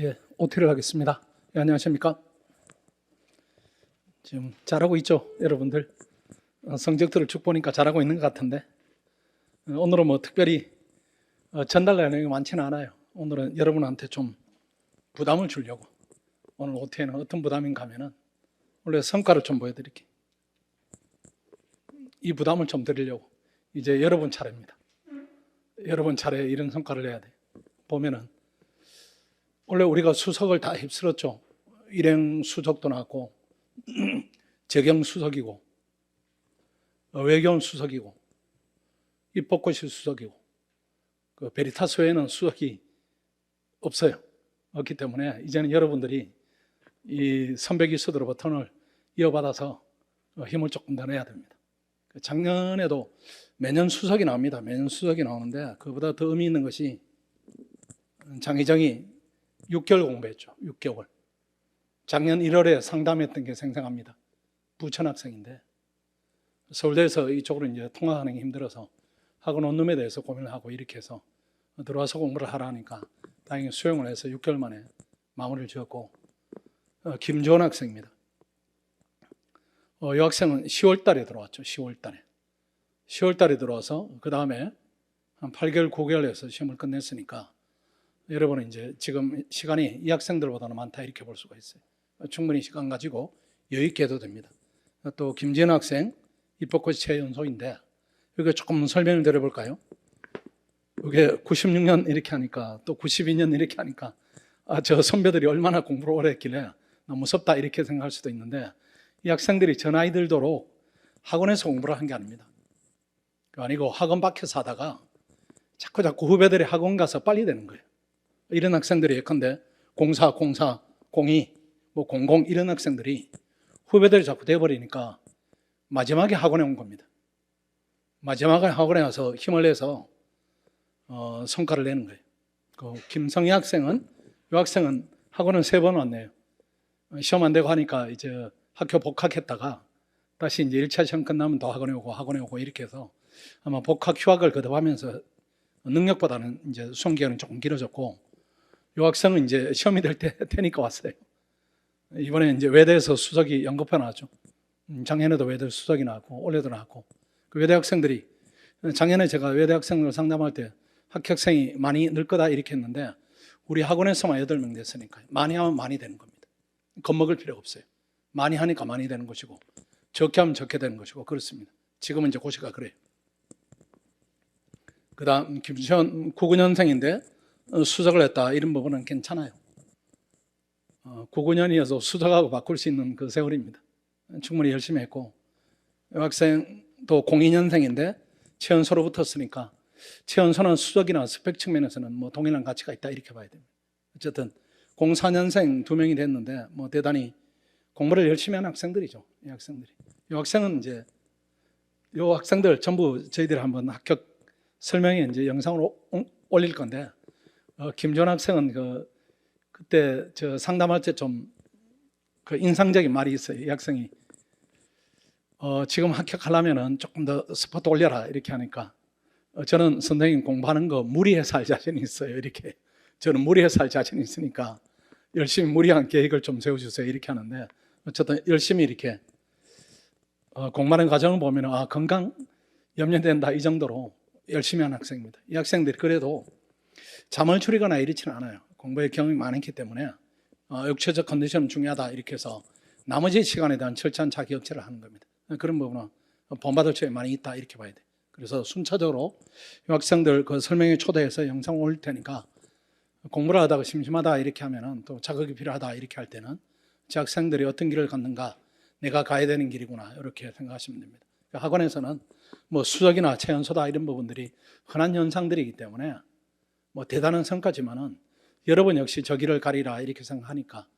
예, 오티를 하겠습니다. 예, 안녕하십니까? 지금 잘하고 있죠, 여러분들? 어, 성적들을 쭉 보니까 잘하고 있는 것 같은데 어, 오늘은 뭐 특별히 어, 전달할 내용이 많지는 않아요. 오늘은 여러분한테 좀 부담을 주려고 오늘 오티에는 어떤 부담인가 하면은 원래 성과를 좀 보여드릴게요. 이 부담을 좀 드리려고 이제 여러분 차례입니다. 여러분 차례에 이런 성과를 내야 돼. 보면은 원래 우리가 수석을 다 휩쓸었죠. 일행 수석도 나왔고 재경 수석이고 어, 외교원 수석이고 입법고시 수석이고 그 베리타스 외에는 수석이 없어요. 없기 때문에 이제는 여러분들이 이 선배기수들의 버튼을 이어받아서 어, 힘을 조금 더 내야 됩니다. 그 작년에도 매년 수석이 나옵니다. 매년 수석이 나오는데 그보다 더 의미 있는 것이 장희정이 6개월 공부했죠. 6개월. 작년 1월에 상담했던 게 생생합니다. 부천 학생인데 서울대에서 이쪽으로 이제 통학하는 게 힘들어서 학원 원룸에 대해서 고민을 하고 이렇게 해서 들어와서 공부를 하라 하니까 다행히 수용을 해서 6개월 만에 마무리를 지었고 어, 김조원 학생입니다. 어, 이 학생은 10월 달에 들어왔죠. 10월 달에. 10월 달에 들어와서 그 다음에 한 8개월, 9개월에서 시험을 끝냈으니까 여러분은 이제 지금 시간이 이 학생들보다는 많다 이렇게 볼 수가 있어요. 충분히 시간 가지고 여유 있게 해도 됩니다. 또 김지현 학생 입법고시 최연소인데 여기 조금 설명을 드려볼까요? 이게 96년 이렇게 하니까 또 92년 이렇게 하니까 아, 저 선배들이 얼마나 공부를 오래 했길래 너무 무섭다 이렇게 생각할 수도 있는데 이 학생들이 전 아이 들도록 학원에서 공부를 한 게 아닙니다. 그 아니고 학원 밖에서 하다가 자꾸 자꾸 후배들이 학원 가서 빨리 되는 거예요. 이런 학생들이 예컨대 공사, 공사, 공이, 뭐 공공 이런 학생들이 후배들이 자꾸 돼버리니까 마지막에 학원에 온 겁니다. 마지막에 학원에 와서 힘을 내서 어, 성과를 내는 거예요. 그 김성희 학생은 이 학생은 학원은 세번 왔네요. 어, 시험 안 되고 하니까 이제 학교 복학했다가 다시 이제 1차 시험 끝나면 더 학원에 오고 학원에 오고 이렇게 해서 아마 복학 휴학을 거듭하면서 능력보다는 이제 수험 기간이 조금 길어졌고 이 학생은 이제 시험이 될때 되니까 왔어요. 이번에 이제 외대에서 수석이 연급해 나왔죠. 음, 작년에도 외대 수석이 나왔고 올해도 나왔고 그 외대 학생들이 작년에 제가 외대 학생들 상담할 때 합격생이 많이 늘 거다 이렇게 했는데 우리 학원에서만 8명 됐으니까 많이 하면 많이 되는 겁니다. 겁먹을 필요가 없어요. 많이 하니까 많이 되는 것이고 적게 하면 적게 되는 것이고 그렇습니다. 지금은 이제 고시가 그래요. 그 다음 김수현 99년생인데 어, 수석을 했다 이런 부분은 괜찮아요. 어, 99년이어서 수석하고 바꿀 수 있는 그 세월입니다. 충분히 열심히 했고 이 학생도 02년생인데 최연소로 붙었으니까 최연소는 수석이나 스펙 측면에서는 뭐 동일한 가치가 있다 이렇게 봐야 됩니다. 어쨌든 04년생 두 명이 됐는데 뭐 대단히 공부를 열심히 하는 학생들이죠. 이 학생들이. 이 학생은 이제 이 학생들 전부 저희들이 한번 합격 설명에 이제 영상으로 올릴 건데 어, 김전 학생은 그 그때 저 상담할 때 좀 그 인상적인 말이 있어요. 이 학생이 어, 지금 합격하려면은 조금 더 스포트 올려라 이렇게 하니까 어, 저는 선생님 공부하는 거 무리해서 할 자신이 있어요. 이렇게 저는 무리해서 할 자신이 있으니까 열심히 무리한 계획을 좀 세워주세요. 이렇게 하는데 어쨌든 열심히 이렇게 어, 공부하는 과정을 보면 아 건강 염려된다 이 정도로 열심히 하는 학생입니다. 이 학생들이 그래도 잠을 줄이거나 이렇지는 않아요. 공부에 경험이 많기 때문에 어, 육체적 컨디션은 중요하다 이렇게 해서 나머지 시간에 대한 철저한 자기 억제를 하는 겁니다. 그런 부분은 본받을 점이 많이 있다 이렇게 봐야 돼. 그래서 순차적으로 이 학생들 그 설명에 초대해서 영상 올릴 테니까 공부를 하다가 심심하다 이렇게 하면은 또 자극이 필요하다 이렇게 할 때는 제 학생들이 어떤 길을 갔는가 내가 가야 되는 길이구나 이렇게 생각하시면 됩니다. 학원에서는 뭐 수석이나 체연소다 이런 부분들이 흔한 현상들이기 때문에 뭐 대단한 성과지만은 여러분 역시 저 길을 가리라 이렇게 생각하니까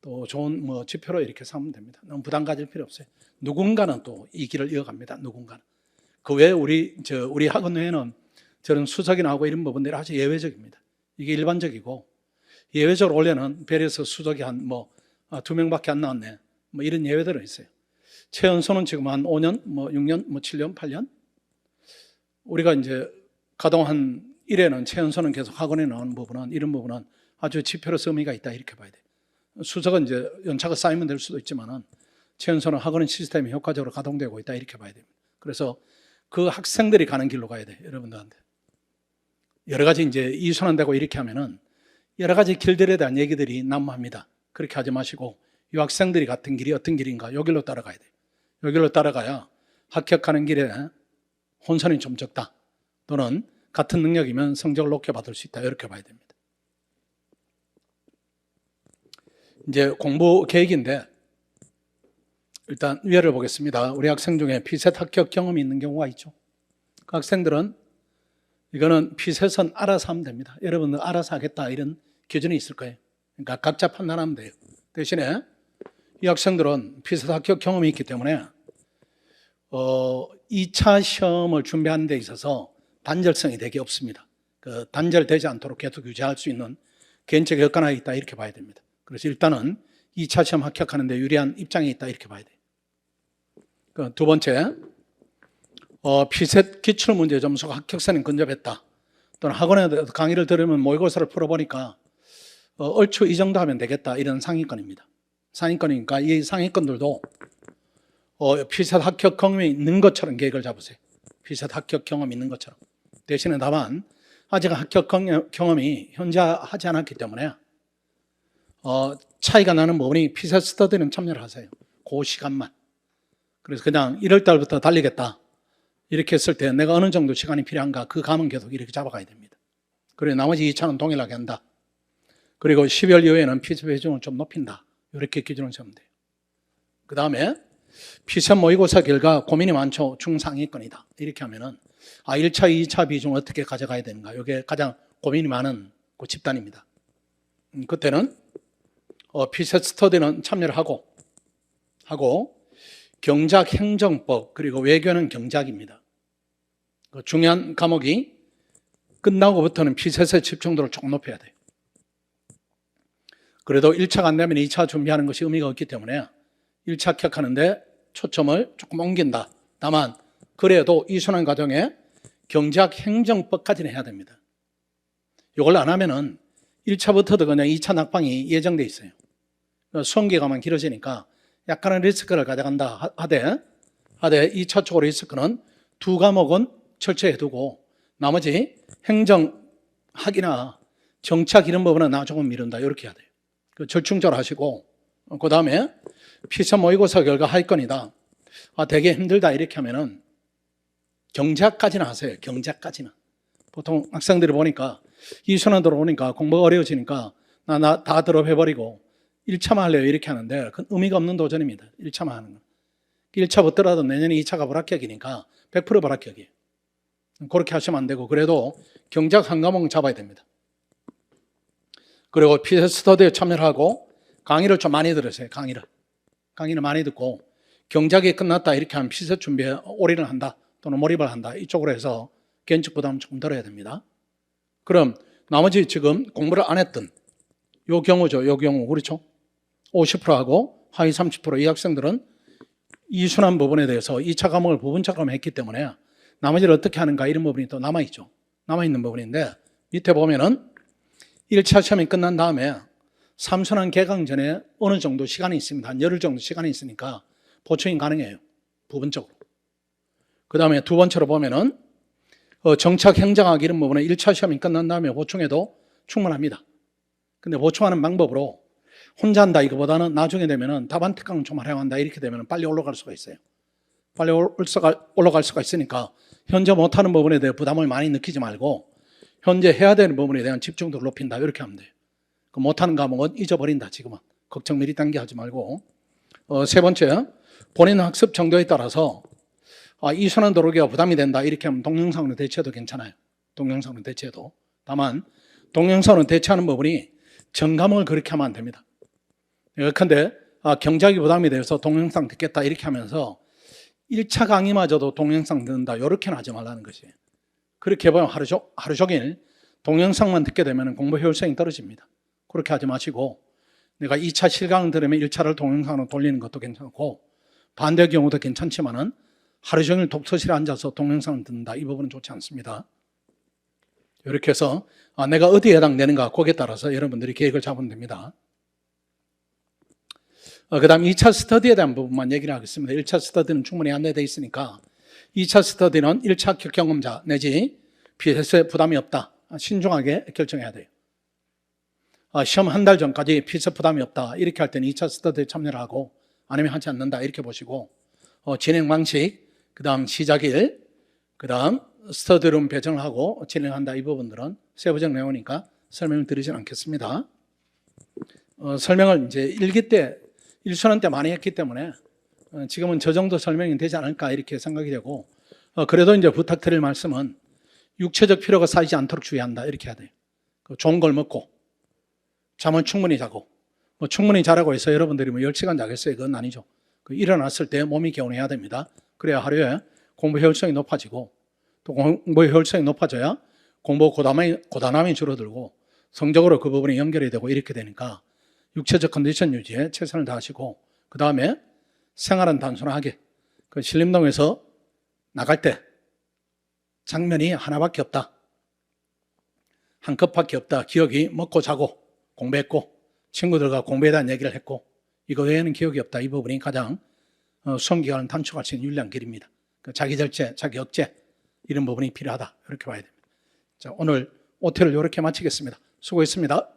또 좋은 뭐 지표로 이렇게 삼으면 됩니다. 너무 부담 가질 필요 없어요. 누군가는 또 이 길을 이어갑니다. 누군가는. 그 외에 우리 저 우리 학원 외에는 저는 수석이 나오고 이런 부분들이 아주 예외적입니다. 이게 일반적이고 예외적으로 올해는 별에서 수석이 한 뭐 두 명밖에 안 나왔네. 뭐 이런 예외들은 있어요. 최연소는 지금 한 5년, 뭐 6년, 뭐 7년, 8년. 우리가 이제 가동 한 1회는 최연소는 계속 학원에 나오는 부분은 이런 부분은 아주 지표로서 의미가 있다 이렇게 봐야 돼. 수석은 이제 연차가 쌓이면 될 수도 있지만은 최연소는 학원 시스템이 효과적으로 가동되고 있다 이렇게 봐야 됩니다. 그래서 그 학생들이 가는 길로 가야 돼 여러분들한테. 여러 가지 이제 이순환되고 이렇게 하면은 여러 가지 길들에 대한 얘기들이 난무합니다. 그렇게 하지 마시고 이 학생들이 같은 길이 어떤 길인가 요 길로 따라가야 돼. 요 길로 따라가야 합격하는 길에 혼선이 좀 적다. 또는 같은 능력이면 성적을 높게 받을 수 있다. 이렇게 봐야 됩니다. 이제 공부 계획인데 일단 위에를 보겠습니다. 우리 학생 중에 피셋 합격 경험이 있는 경우가 있죠. 그 학생들은 이거는 피셋은 알아서 하면 됩니다. 여러분들 알아서 하겠다 이런 기준이 있을 거예요. 그러니까 각자 판단하면 돼요. 대신에 이 학생들은 피셋 합격 경험이 있기 때문에 어, 2차 시험을 준비하는 데 있어서 단절성이 되게 없습니다. 그 단절되지 않도록 계속 유지할 수 있는 개인적 여건이 있다 이렇게 봐야 됩니다. 그래서 일단은 2차 시험 합격하는 데 유리한 입장에 있다 이렇게 봐야 돼요. 그 두 번째, 어, 피셋 기출 문제 점수가 합격선에 근접했다. 또는 학원에 강의를 들으면 모의고사를 풀어보니까 어, 얼추 이 정도 하면 되겠다 이런 상위권입니다. 상위권이니까 이 상위권들도 어, 피셋 합격 경험이 있는 것처럼 계획을 잡으세요. 피셋 합격 경험이 있는 것처럼. 대신에 다만 아직 합격 경험- 경험이 현재 하지 않았기 때문에 어, 차이가 나는 부분이 피셋 스터디는 참여를 하세요. 그 시간만. 그래서 그냥 1월 달부터 달리겠다. 이렇게 했을 때 내가 어느 정도 시간이 필요한가 그 감은 계속 이렇게 잡아가야 됩니다. 그리고 나머지 2차는 동일하게 한다. 그리고 12월 이후에는 피셋 비중을 좀 높인다. 이렇게 기준을 세우면 돼요. 그 다음에 피셋 모의고사 결과 고민이 많죠. 중상위권이다. 이렇게 하면은 아 1차, 2차 비중 어떻게 가져가야 되는가. 이게 가장 고민이 많은 그 집단입니다. 음, 그때는 어, 피셋 스터디는 참여를 하고 하고 경작 행정법 그리고 외교는 경작입니다. 그 중요한 과목이 끝나고부터는 피셋의 집중도를 조금 높여야 돼요. 그래도 1차가 안 되면 2차 준비하는 것이 의미가 없기 때문에 1차 합격하는데 초점을 조금 옮긴다. 다만 그래도 이 순환 과정에 경작 행정법까지는 해야 됩니다. 이걸 안 하면은 1차부터도 그냥 2차 낙방이 예정돼 있어요. 수험 기간만 길어지니까 약간의 리스크를 가져간다 하- 하되 하되 2차 쪽으로 리스크는 두 과목은 철저히 해두고 나머지 행정학이나 정착 이런 부분은 나 조금 미룬다 이렇게 해야 돼요. 그 절충적으로 하시고 그 다음에 피서 모의고사 결과 하위권이다. 아 되게 힘들다 이렇게 하면은 경작까지는 하세요. 경작까지는 보통 학생들이 보니까 이순환 들어오니까 공부가 어려워지니까 나 나 다 드롭해버리고 1차만 할래요 이렇게 하는데 그건 의미가 없는 도전입니다. 1차만 하는 건. 1차 붙더라도 내년에 2차가 불합격이니까 100% 불합격이에요. 그렇게 하시면 안 되고 그래도 경작 한 과목 잡아야 됩니다. 그리고 피셋 스터디에 참여를 하고 강의를 좀 많이 들으세요. 강의를. 강의를 많이 듣고 경작이 끝났다 이렇게 하면 피셋 준비에 올인을 한다 또는 몰입을 한다 이쪽으로 해서 개인적 부담을 조금 덜어야 됩니다. 그럼 나머지 지금 공부를 안 했던 요 경우죠. 요 경우 그렇죠? 50%하고 하위 30%이 학생들은 이순환 부분에 대해서 2차 과목을 부분적으로 했기 때문에 나머지를 어떻게 하는가 이런 부분이 또 남아있죠. 남아있는 부분인데 밑에 보면은 1차 시험이 끝난 다음에 삼순환 개강 전에 어느 정도 시간이 있습니다. 한 열흘 정도 시간이 있으니까 보충이 가능해요. 부분적으로. 그 다음에 두 번째로 보면은 어, 정착 행정학 이런 부분은 1차 시험이 끝난 다음에 보충해도 충분합니다. 근데 보충하는 방법으로 혼자 한다 이거보다는 나중에 되면은 답안 특강을 좀 하려고 한다 이렇게 되면 빨리 올라갈 수가 있어요. 빨리 올라갈 수가 있으니까 현재 못하는 부분에 대해 부담을 많이 느끼지 말고 현재 해야 되는 부분에 대한 집중도를 높인다 이렇게 하면 돼요. 그 못하는 과목은 잊어버린다 지금은 걱정 미리 당겨 하지 말고 어, 세 번째 본인 학습 정도에 따라서 아, 이순환 도로기가 부담이 된다 이렇게 하면 동영상으로 대체해도 괜찮아요. 동영상으로 대체해도 다만 동영상으로 대체하는 부분이 전 과목을 그렇게 하면 안 됩니다. 예컨대 아, 경작이 부담이 돼서 동영상 듣겠다 이렇게 하면서 1차 강의마저도 동영상 듣는다 이렇게는 하지 말라는 것이에요. 그렇게 해보면 하루, 종, 하루 종일 동영상만 듣게 되면 공부 효율성이 떨어집니다. 그렇게 하지 마시고 내가 2차 실강 들으면 1차를 동영상으로 돌리는 것도 괜찮고 반대 경우도 괜찮지만은 하루 종일 독서실에 앉아서 동영상을 듣는다 이 부분은 좋지 않습니다. 이렇게 해서 아, 내가 어디에 해당되는가 거기에 따라서 여러분들이 계획을 잡으면 됩니다. 그 다음 2차 스터디에 대한 부분만 얘기를 하겠습니다. 1차 스터디는 충분히 안내되어 있으니까 2차 스터디는 1차 경험자 내지 피해세 부담이 없다. 신중하게 결정해야 돼요. 아, 시험 한 달 전까지 피서 부담이 없다. 이렇게 할 때는 2차 스터디에 참여를 하고 아니면 하지 않는다. 이렇게 보시고 어, 진행 방식, 그 다음 시작일, 그 다음 스터디룸 배정을 하고 진행한다. 이 부분들은 세부적 내용이니까 설명을 드리진 않겠습니다. 어, 설명을 이제 일기 때, 일순환 때 많이 했기 때문에 어, 지금은 저 정도 설명이 되지 않을까 이렇게 생각이 되고 어, 그래도 이제 부탁드릴 말씀은 육체적 필요가 쌓이지 않도록 주의한다. 이렇게 해야 돼요. 그 좋은 걸 먹고 잠은 충분히 자고 뭐 충분히 자라고 해서 여러분들이 뭐 10시간 자겠어요? 그건 아니죠. 그 일어났을 때 몸이 개운해야 됩니다. 그래야 하루에 공부 효율성이 높아지고 또 공부 효율성이 높아져야 공부 고담이, 고단함이 줄어들고 성적으로 그 부분이 연결이 되고 이렇게 되니까 육체적 컨디션 유지에 최선을 다하시고 그 다음에 생활은 단순하게 그 신림동에서 나갈 때 장면이 하나밖에 없다. 한 컵밖에 없다. 기억이 먹고 자고 공부했고 친구들과 공부에 대한 얘기를 했고 이거 외에는 기억이 없다. 이 부분이 가장 어, 기간을 단축할 수 있는 유일한 길입니다. 그 자기 절제, 자기 억제 이런 부분이 필요하다. 이렇게 봐야 됩니다. 자, 오늘 오태를 이렇게 마치겠습니다. 수고했습니다.